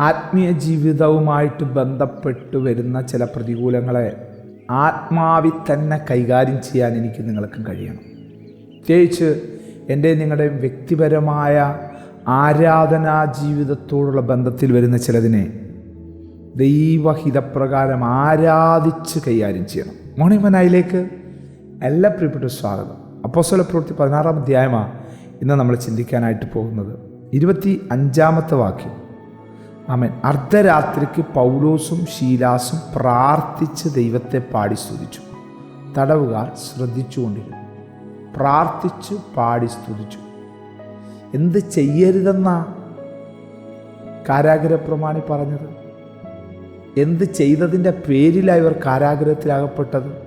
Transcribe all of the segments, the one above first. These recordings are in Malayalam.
ആത്മീയ ജീവിതവുമായിട്ട് ബന്ധപ്പെട്ട് വരുന്ന ചില പ്രതികൂലങ്ങളെ ആത്മാവിൽ തന്നെ കൈകാര്യം ചെയ്യാൻ എനിക്ക് നിങ്ങൾക്കും കഴിയണം. പ്രത്യേകിച്ച് എന്റെ നിങ്ങളുടെ വ്യക്തിപരമായ ആരാധനാ ജീവിതത്തോടുള്ള ബന്ധത്തിൽ വരുന്ന ചിലതിനെ ദൈവഹിതപ്രകാരം ആരാധിച്ച് കൈകാര്യം ചെയ്യണം. മോർണിംഗ് മനായിലേക്ക് എല്ലാ പ്രിയപ്പെട്ട സ്വാഗതം. അപ്പോസ്തല പ്രവൃത്തി പതിനാറാം അധ്യായമാണ് ഇന്ന് നമ്മൾ ചിന്തിക്കാനായിട്ട് പോകുന്നത്. ഇരുപത്തി അഞ്ചാമത്തെ വാക്യം. ആമൻ. അർദ്ധരാത്രിക്ക് പൗലോസും ശീലാസും പ്രാർത്ഥിച്ച് ദൈവത്തെ പാടി സ്തുതിച്ചു. തടവുകാർ ശ്രദ്ധിച്ചുകൊണ്ടിരുന്നു. പ്രാർത്ഥിച്ചു പാടി സ്തുതിച്ചു. എന്ത് ചെയ്യരുതെന്നാ കാരാഗ്രഹപ്രമാണി പറഞ്ഞത്? എന്ത് ചെയ്തതിന്റെ പേരിലാണ് ഇവർ കാരാഗ്രഹത്തിലാകപ്പെട്ടത്?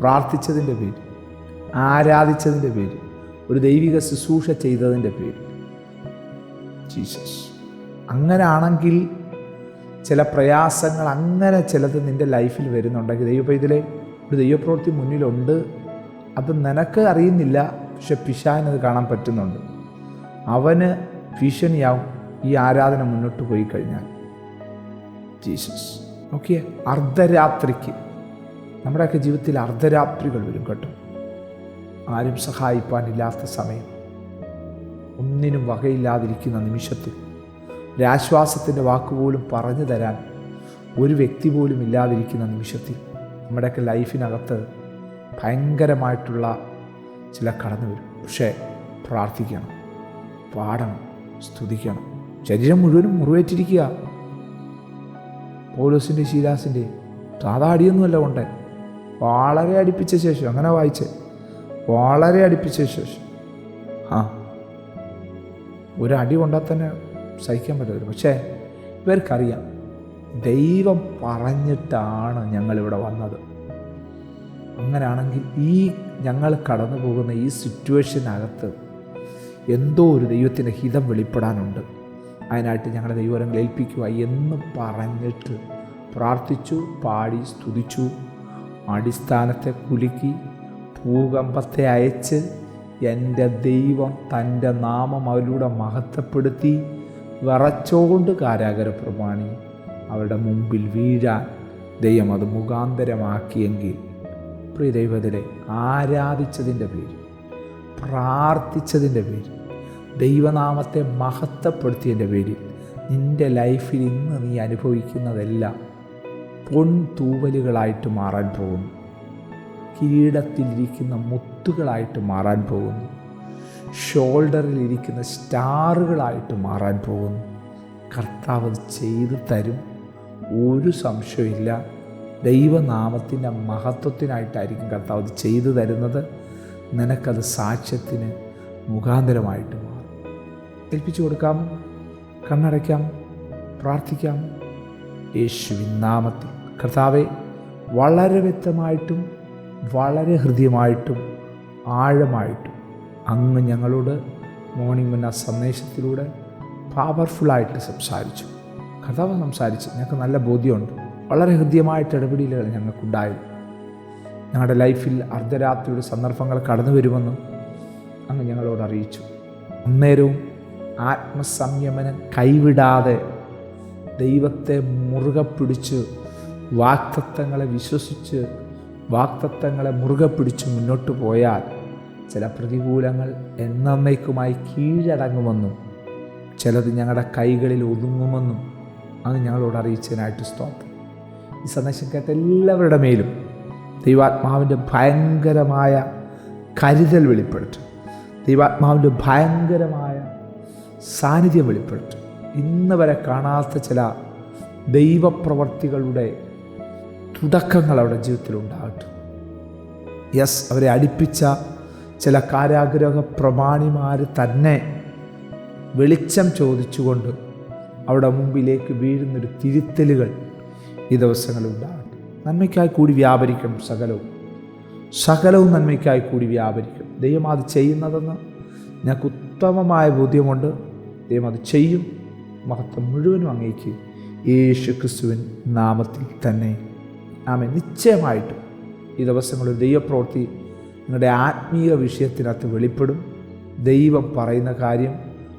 പ്രാർത്ഥിച്ചതിന്റെ പേര് ആരാധിച്ചതിന്റെ പേര് ഒരു ദൈവിക ശുശ്രൂഷ ചെയ്തതിന്റെ പേര്. ജീസസ്. അങ്ങനാണെങ്കിൽ ചില പ്രയാസങ്ങൾ അങ്ങനെ ചിലത് നിന്റെ ലൈഫിൽ വരുന്നുണ്ടെങ്കിൽ ദൈവം ഇതിലെ ഒരു ദൈവപ്രവൃത്തി മുന്നിലുണ്ട്. അത് നിനക്ക് അറിയുന്നില്ല പക്ഷെ പിശാനത് കാണാൻ പറ്റുന്നുണ്ട്. അവന് ഭീഷണിയാവും ഈ ആരാധന മുന്നോട്ട് പോയി കഴിഞ്ഞാൽ. ജീസസ്. നോക്കിയേ അർദ്ധരാത്രിക്ക്. നമ്മുടെയൊക്കെ ജീവിതത്തിൽ അർദ്ധരാത്രികൾ വരും കേട്ടോ. ആരും സഹായിപ്പാനില്ലാത്ത സമയം. ഒന്നിനും വകയില്ലാതിരിക്കുന്ന നിമിഷത്തിൽ ഒരാശ്വാസത്തിന്റെ വാക്കുപോലും പറഞ്ഞു തരാൻ ഒരു വ്യക്തി പോലും ഇല്ലാതിരിക്കുന്ന നിമിഷത്തിൽ നമ്മുടെയൊക്കെ ലൈഫിനകത്ത് ഭയങ്കരമായിട്ടുള്ള ചില കടന്നു വരും. പക്ഷേ പ്രാർത്ഥിക്കണം പാടണം സ്തുതിക്കണം. ശരീരം മുഴുവനും മുറിവേറ്റിരിക്കുക. പോലീസിന്റെ ശീലാസിന്റെ സാധാ അടിയൊന്നുമല്ല കൊണ്ടേ. വളരെ അടുപ്പിച്ച ശേഷം അങ്ങനെ വായിച്ചേ. വളരെ അടുപ്പിച്ച ശേഷം. ആ ഒരടി കൊണ്ടാൽ തന്നെ സഹിക്കാൻ പറ്റില്ല പക്ഷേ ഇവർക്കറിയാം ദൈവം പറഞ്ഞിട്ടാണ് ഞങ്ങളിവിടെ വന്നത്. അങ്ങനെയാണെങ്കിൽ ഈ ഞങ്ങൾ കടന്നു പോകുന്ന ഈ സിറ്റുവേഷനകത്ത് എന്തോ ഒരു ദൈവത്തിന്റെ ഹിതം വെളിപ്പെടാനുണ്ട്. അതിനായിട്ട് ഞങ്ങളെ ദൈവരങ്ങൾ ഏൽപ്പിക്കുക എന്ന് പറഞ്ഞിട്ട് പ്രാർത്ഥിച്ചു പാടി സ്തുതിച്ചു അടിസ്ഥാനത്തെ കുലുക്കി ഭൂകമ്പത്തെ അയച്ച് എന്റെ ദൈവം തന്റെ നാമം അവരിലൂടെ മഹത്വപ്പെടുത്തി വിറച്ചോണ്ട് കാരാഗര പ്രമാണി അവരുടെ മുമ്പിൽ വീഴാൻ ദൈവം അത് മുഖാന്തരമാക്കിയെങ്കിൽ പ്രിയ ദൈവത്തിലെ ആരാധിച്ചതിന്റെ പേര് പ്രാർത്ഥിച്ചതിന്റെ പേര് ദൈവനാമത്തെ മഹത്വപ്പെടുത്തിയതിന്റെ പേരിൽ നിന്റെ ലൈഫിൽ ഇന്ന് നീ അനുഭവിക്കുന്നതെല്ലാം പൊൻതൂവലുകളായിട്ട് മാറാൻ പോകുന്നു. കിരീടത്തിലിരിക്കുന്ന മുത്തുകളായിട്ട് മാറാൻ പോകുന്നു. ഷോൾഡറിലിരിക്കുന്ന സ്റ്റാറുകളായിട്ട് മാറാൻ പോകുന്നു. കർത്താവ് ചെയ്തു തരും. ഒരു സംശയമില്ല ദൈവനാമത്തിന്റെ മഹത്വത്തിനായിട്ടായിരിക്കും കർത്താവ് അത് ചെയ്തു തരുന്നത്. നിനക്കത് സാക്ഷ്യത്തിന് മുഖാന്തരമായിട്ട് മാറും. ഏൽപ്പിച്ചു കൊടുക്കാം. കണ്ണടയ്ക്കാം. പ്രാർത്ഥിക്കാം. യേശുവിൻ നാമത്തിൽ. കർത്താവെ വളരെ വ്യക്തമായിട്ടും വളരെ ഹൃദ്യമായിട്ടും ആഴമായിട്ടും അങ്ങ് ഞങ്ങളോട് മോർണിംഗ് മുന്ന സന്ദേശത്തിലൂടെ പവർഫുള്ളായിട്ട് സംസാരിച്ചു. കർത്താവ് സംസാരിച്ചു. ഞങ്ങൾക്ക് നല്ല ബോധ്യമുണ്ട്. വളരെ ഹൃദ്യമായിട്ട് ഇടപെടലുകൾ ഞങ്ങൾക്കുണ്ടായത്. ഞങ്ങളുടെ ലൈഫിൽ അർദ്ധരാത്രിയുടെ സന്ദർഭങ്ങൾ കടന്നു വരുമെന്നും അങ്ങ് ഞങ്ങളോട് അറിയിച്ചു. അന്നേരവും ആത്മസംയമനം കൈവിടാതെ ദൈവത്തെ മുറുകെ പിടിച്ച് വാക്തത്വങ്ങളെ വിശ്വസിച്ച് വാക്തത്വങ്ങളെ മുറുകെ പിടിച്ച് മുന്നോട്ട് പോയാൽ ചില പ്രതികൂലങ്ങൾ എന്നമ്മയ്ക്കുമായി കീഴടങ്ങുമെന്നും ചിലത് ഞങ്ങളുടെ കൈകളിൽ ഒതുങ്ങുമെന്നും അത് ഞങ്ങളോട് അറിയിച്ചതിനായിട്ട് സ്തോത്രം. ഈ സന്ദേശം കേട്ട എല്ലാവരുടെ മേലും ദൈവാത്മാവിന്റെ ഭയങ്കരമായ കരുതൽ വെളിപ്പെടുത്തും. ദൈവാത്മാവിന്റെ ഭയങ്കരമായ സാന്നിധ്യം വെളിപ്പെടുത്തും. ഇന്ന് വരെ കാണാത്ത ചില ദൈവപ്രവർത്തികളുടെ തുടക്കങ്ങൾ അവരുടെ ജീവിതത്തിൽ ഉണ്ടാകട്ടെ. യെസ് അവരെ അടുപ്പിച്ച ചില കാരാഗ്രഹ പ്രമാണിമാർ തന്നെ വെളിച്ചം ചോദിച്ചുകൊണ്ട് അവിടെ മുമ്പിലേക്ക് വീഴുന്നൊരു തിരുത്തലുകൾ ഈ ദിവസങ്ങളിൽ ഉണ്ടാകട്ടെ. നന്മയ്ക്കായി കൂടി വ്യാപരിക്കും സകലവും. സകലവും നന്മയ്ക്കായി കൂടി വ്യാപരിക്കും. ദൈവം അത് ചെയ്യുന്നതെന്ന് ഞങ്ങൾക്ക് ഉത്തമമായ ബോധ്യമുണ്ട്. ദൈവം അത് ചെയ്യും. മഹത്വം മുഴുവനും അങ്ങേക്ക് യേശു ക്രിസ്തുവിൻ നാമത്തിൽ തന്നെ. ആമേ നിശ്ചയമായിട്ടും ഈ ദിവസങ്ങളിൽ ദൈവപ്രവൃത്തി നിങ്ങളുടെ ആത്മീയ വിഷയത്തിനകത്ത് വെളിപ്പെടും. ദൈവം പറയുന്ന കാര്യം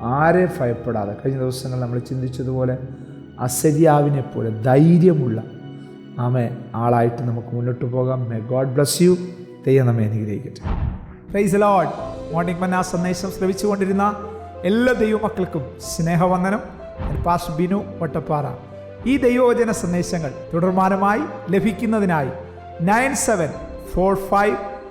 ആരെ ഭയപ്പെടാതെ. കഴിഞ്ഞ ദിവസങ്ങൾ നമ്മൾ ചിന്തിച്ചതുപോലെ അസരിയാവിനെ പോലെ ധൈര്യമുള്ള ആമെ ആളായിട്ട് നമുക്ക് മുന്നോട്ട് പോകാം. മേ ഗോഡ് ബ്ലസ് യു ദൈവം നമ്മെ അനുഗ്രഹിക്കട്ടെ. പ്രൈസ് ലോഡ് മോർണിംഗ് മന്ന സന്ദേശം ശ്രമിച്ചുകൊണ്ടിരുന്ന എല്ലാ ദൈവമക്കൾക്കും സ്നേഹവന്ദനം. പാസ് ബിനു വട്ടപ്പാറ ഈ ദൈവവചന സന്ദേശങ്ങൾ തുടർമാനമായി ലഭിക്കുന്നതിനായി nine seven four five